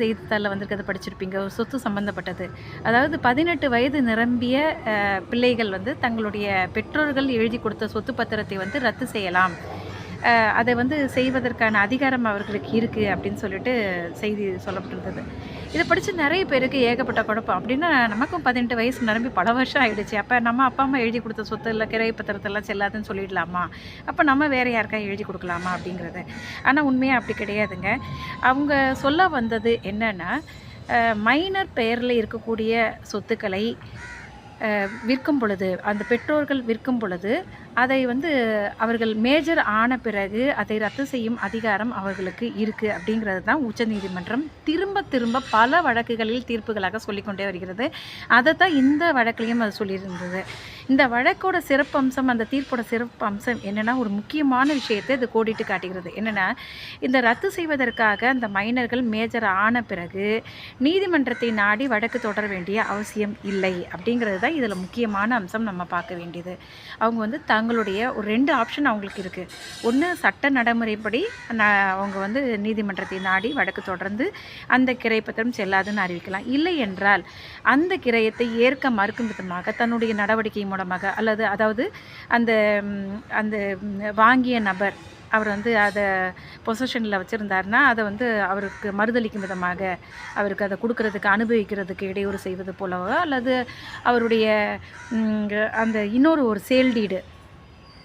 செய்தித்தாளில் வந்திருக்கிறத படிச்சிருப்பீங்க. ஒரு சொத்து சம்பந்தப்பட்டது. அதாவது பதினெட்டு வயது நிரம்பிய பிள்ளைகள் வந்து தங்களுடைய பெற்றோர்கள் எழுதி கொடுத்த சொத்து பத்திரத்தை வந்து ரத்து செய்யலாம். அதை வந்து செய்வதற்கான அதிகாரம் அவர்களுக்கு இருக்குது அப்படின்னு சொல்லிட்டு செய்தி சொல்லப்பட்டிருந்தது. இதை படித்து நிறைய பேருக்கு ஏகப்பட்ட குழப்பம். அப்படின்னா நமக்கும் பதினெட்டு வயசு நிரம்பி பல வருஷம் ஆயிடுச்சு. அப்போ நம்ம அப்பா அம்மா எழுதி கொடுத்த சொத்து இல்லை கிரை பத்திரத்தெல்லாம் செல்லாதுன்னு சொல்லிடலாமா? அப்போ நம்ம வேறு யாருக்கா எழுதி கொடுக்கலாமா அப்படிங்கிறது. ஆனால் உண்மையாக அப்படி கிடையாதுங்க. அவங்க சொல்ல வந்தது என்னென்னா மைனர் பெயரில் இருக்கக்கூடிய சொத்துக்களை விற்கும் பொழுது அந்த பெற்றோர்கள் விற்கும் பொழுது அதை வந்து அவர்கள் மேஜர் ஆன பிறகு அதை ரத்து செய்யும் அதிகாரம் அவர்களுக்கு இருக்குது அப்படிங்கிறது தான் உச்சநீதிமன்றம் திரும்ப திரும்ப பல வழக்குகளில் தீர்ப்புகளாக சொல்லிக்கொண்டே வருகிறது. அதை தான் இந்த வழக்கிலையும் அது சொல்லியிருந்தது. இந்த வழக்கோட சிறப்பம்சம் அந்த தீர்ப்போட சிறப்பு அம்சம் என்னென்னா ஒரு முக்கியமான விஷயத்தை இது கோடிட்டு காட்டுகிறது. என்னென்னா இந்த ரத்து செய்வதற்காக அந்த மைனர்கள் மேஜர் ஆன பிறகு நீதிமன்றத்தை நாடி வழக்கு தொடர வேண்டிய அவசியம் இல்லை அப்படிங்கிறது தான் இதில் முக்கியமான அம்சம் நம்ம பார்க்க வேண்டியது. அவங்க வந்து தங்களுடைய ஒரு ரெண்டு ஆப்ஷன் அவங்களுக்கு இருக்குது ஒன்று சட்ட நடைமுறைப்படி அவங்க வந்து நீதிமன்றத்தை நாடி வழக்கு தொடர்ந்து அந்த கிரைப்பத்திரம் செல்லாதுன்னு அறிவிக்கலாம். இல்லை என்றால் அந்த கிரயத்தை ஏற்க மறுக்கும் விதமாக தன்னுடைய நடவடிக்கை மூலமாக அல்லது அதாவது அந்த அந்த வாங்கிய நபர் அவர் வந்து அதை பொசஷனில் வச்சுருந்தாருன்னா அதை வந்து அவருக்கு மறுதளிக்கும் விதமாக அவருக்கு அதை கொடுக்கறதுக்கு அனுபவிக்கிறதுக்கு இடையூறு செய்வது போலவோ அல்லது அவருடைய அந்த இன்னொரு ஒரு சேல்டீடு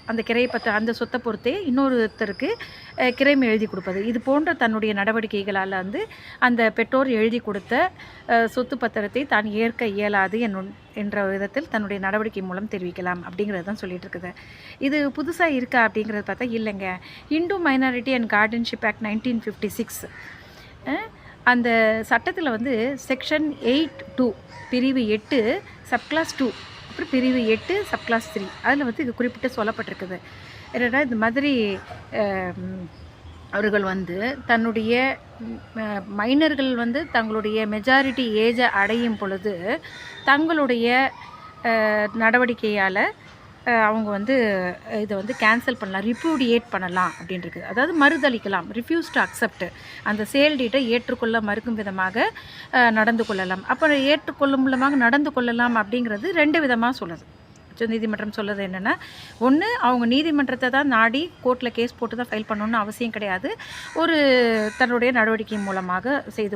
அந்த கிரையை பற்ற அந்த சொத்தை பொறுத்தே இன்னொருத்தருக்கு அஹ், கிரைம் எழுதி கொடுப்பது. இது போன்ற தன்னுடைய நடவடிக்கைகளால் வந்து அந்த பெற்றோர் எழுதி கொடுத்த சொத்து பத்திரத்தை தான் ஏற்க இயலாது என்ற விதத்தில் தன்னுடைய நடவடிக்கை மூலம் தெரிவிக்கலாம் அப்படிங்கிறது தான் சொல்லிட்டு இருக்குது. இது புதுசாக இருக்கா அப்படிங்கிறது பார்த்தா இல்லைங்க. Hindu minority and guardianship act nineteen fifty six அந்த சட்டத்தில் வந்து செக்ஷன் எயிட் டூ பிரிவு எட்டு சப்கிளாஸ் டூ அப்புறம் பிரிவு எட்டு சப்கிளாஸ் த்ரீ அதில் வந்து இது குறிப்பிட்டு சொல்லப்பட்டிருக்குது. என்னென்னா இந்த மாதிரி அவர்கள் வந்து தன்னுடைய மைனர்கள் வந்து தங்களுடைய மெஜாரிட்டி ஏஜை அடையும் பொழுது தங்களுடைய நடவடிக்கையால் அவங்க வந்து இதை வந்து கேன்சல் பண்ணலாம் ரிப்யூடியேட் பண்ணலாம் அப்படின்றது. அதாவது மறுதளிக்கலாம் ரிஃப்யூஸ் டு அக்செப்ட் அந்த சேல் டீட்டை ஏற்றுக்கொள்ள மறுக்கும் விதமாக நடந்து கொள்ளலாம். அப்போ ஏற்றுக்கொள்ளும் மூலமாக நடந்து கொள்ளலாம் அப்படிங்கிறது ரெண்டு விதமாக சொல்லுது. உச்ச நீதிமன்றம் சொல்லுது என்னென்னா ஒன்று அவங்க நீதிமன்றத்தை தான் நாடி கோர்ட்டில் கேஸ் போட்டு தான் ஃபைல் பண்ணணும்னு அவசியம் கிடையாது. ஒரு தன்னுடைய நடவடிக்கை மூலமாக செய்து